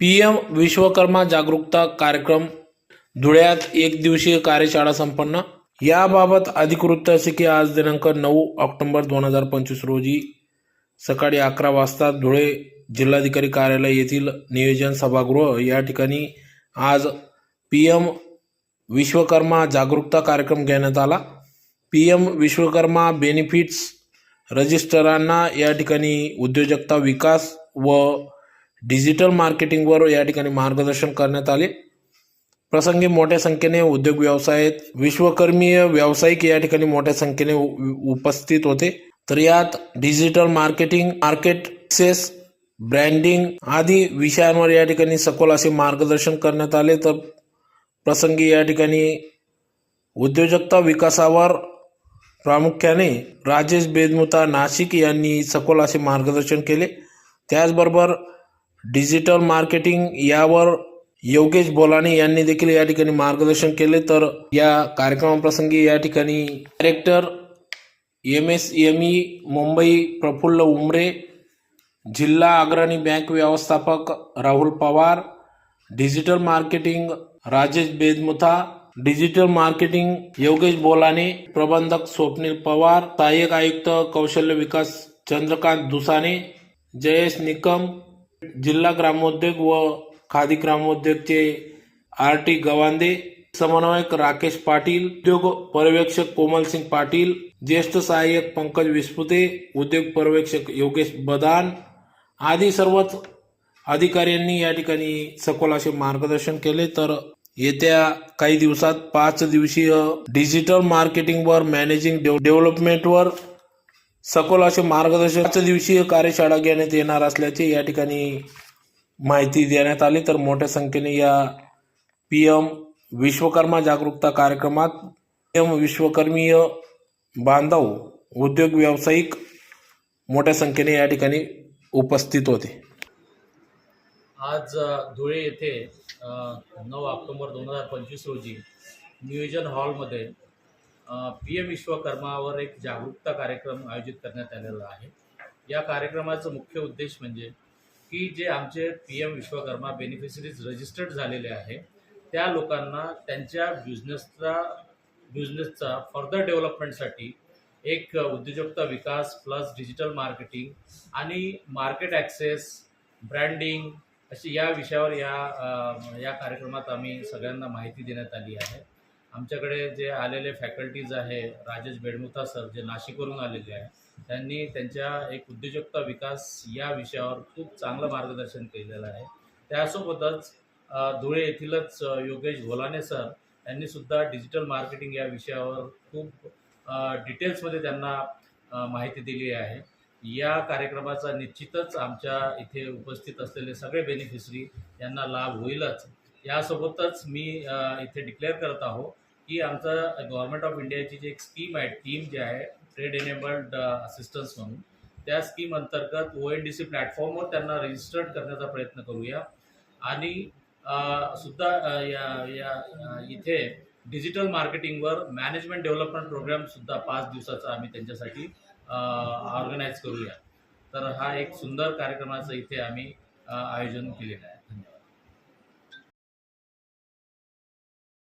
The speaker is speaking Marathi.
पी एम विश्वकर्मा जागरूकता कार्यक्रम धुळ्यात एक दिवसीय कार्यशाळा संपन्न. याबाबत अधिकृत असे की आज दिनांक नऊ ऑक्टोबर दोन हजार पंचवीस रोजी सकाळी अकरा वाजता धुळे जिल्हाधिकारी कार्यालय येथील नियोजन सभागृह या ठिकाणी आज पी एम विश्वकर्मा जागरूकता कार्यक्रम घेण्यात आला. पी एम विश्वकर्मा बेनिफिट्स रजिस्टरांना या ठिकाणी उद्योजकता विकास व डिजिटल मार्केटिंगवर या ठिकाणी मार्गदर्शन करण्यात आले. प्रसंगी मोठ्या संख्येने उद्योग व्यवसायात विश्वकर्मीय व्यावसायिक या ठिकाणी मोठ्या संख्येने उ- उपस्थित होते. तर यात digital marketing market access branding आदी विषयांवर या ठिकाणी सखोल असे मार्गदर्शन करण्यात आले. तर प्रसंगी या ठिकाणी उद्योजकता विकासावर प्रामुख्याने राजेश बेदमुता नाशिक यांनी सखोल असे मार्गदर्शन केले. त्याचबरोबर डिजिटल मार्केटिंग यावर योगेश बोलाणे यांनी देखील या ठिकाणी मार्गदर्शन केले. तर या कार्यक्रमाप्रसंगी या ठिकाणी director M S M E Mumbai Praful Umare जिल्हा अग्रणी बँक व्यवस्थापक Rahul Pawar digital marketing Rajesh Bedmutha digital marketing Yogesh Bolane प्रबंधक स्वप्नील पवार सहाय्यक आयुक्त कौशल्य विकास चंद्रकांत दुसाने जयेश निकम जिल्हा ग्रामोद्योग व खादी ग्रामोद्योगचे आर टी गवांदे समन्वयक राकेश पाटील उद्योग पर्यवेक्षक कोमलसिंग पाटील ज्येष्ठ सहाय्यक पंकज विस्पुते उद्योग पर्यवेक्षक योगेश बदान आदी सर्वच अधिकाऱ्यांनी या ठिकाणी सखोल असे मार्गदर्शन केले. तर येत्या काही दिवसात पाच दिवसीय डिजिटल मार्केटिंगवर मॅनेजिंग डेव्हलपमेंटवर सखोल असे मार्गदर्शन पाच दिवसीय कार्यशाळा घेण्यात येणार असल्याचे या ठिकाणी माहिती देण्यात आली. तर मोठ्या संख्येने या पी एम विश्वकर्मा जागरूकता कार्यक्रमात पी एम विश्वकर्मीय बांधव उद्योग व्यावसायिक मोठ्या संख्येने या ठिकाणी उपस्थित होते. आज धुळे येथे नऊ ऑक्टोबर दोन हजार पंचवीस रोजी नियोजन हॉलमध्ये पी एम विश्वकर्मावर एक जागरूकता कार्यक्रम आयोजित करण्यात आलेला आहे. या कार्यक्रमाचा मुख्य उद्देश म्हणजे की जे आमचे P M Vishwakarma beneficiaries registered झालेले आहे त्या लोकांना त्यांच्या बिझनेसचा बिझनेसचा फर्दर डेव्हलपमेंटसाठी एक उद्योजकता विकास प्लस डिजिटल मार्केटिंग आणि मार्केट ॲक्सेस ब्रँडिंग अशी या विषयावर या या कार्यक्रमात आम्ही सगळ्यांना माहिती देण्यात आली आहे. आमच्याकडे जे आलेले फॅकल्टीज आहे राजेश बेडमुथा सर जे नाशिकवरून आलेले आहे त्यांनी त्यांच्या एक उद्योजकता विकास या विषयावर खूप चांगलं मार्गदर्शन केलेलं आहे. त्यासोबतच धुळे येथीलच योगेश घोलाने सर यांनी सुद्धा डिजिटल मार्केटिंग या विषयावर खूप डिटेल्समध्ये त्यांना माहिती दिली आहे. या कार्यक्रमाचा निश्चितच आमच्या इथे उपस्थित असलेले सगळे बेनिफिशरी यांना लाभ होईलच. यासोबतच मी इथे डिक्लेअर करत आहो की आमचं गव्हर्नमेंट ऑफ इंडियाची जी एक स्कीम आहे टीम जी आहे ट्रेड एनेबल्ड असिस्टन्स म्हणून त्या स्कीम अंतर्गत ओ एन डी सी प्लॅटफॉर्मवर त्यांना रजिस्टर्ड करण्याचा प्रयत्न करूया. आणि सुद्धा या या इथे डिजिटल मार्केटिंगवर मॅनेजमेंट डेव्हलपमेंट प्रोग्रामसुद्धा पाच दिवसाचा आम्ही त्यांच्यासाठी ऑर्गनाईज करूया. तर हा एक सुंदर कार्यक्रमाचं इथे आम्ही आयोजन केलेलं आहे. धन्यवाद.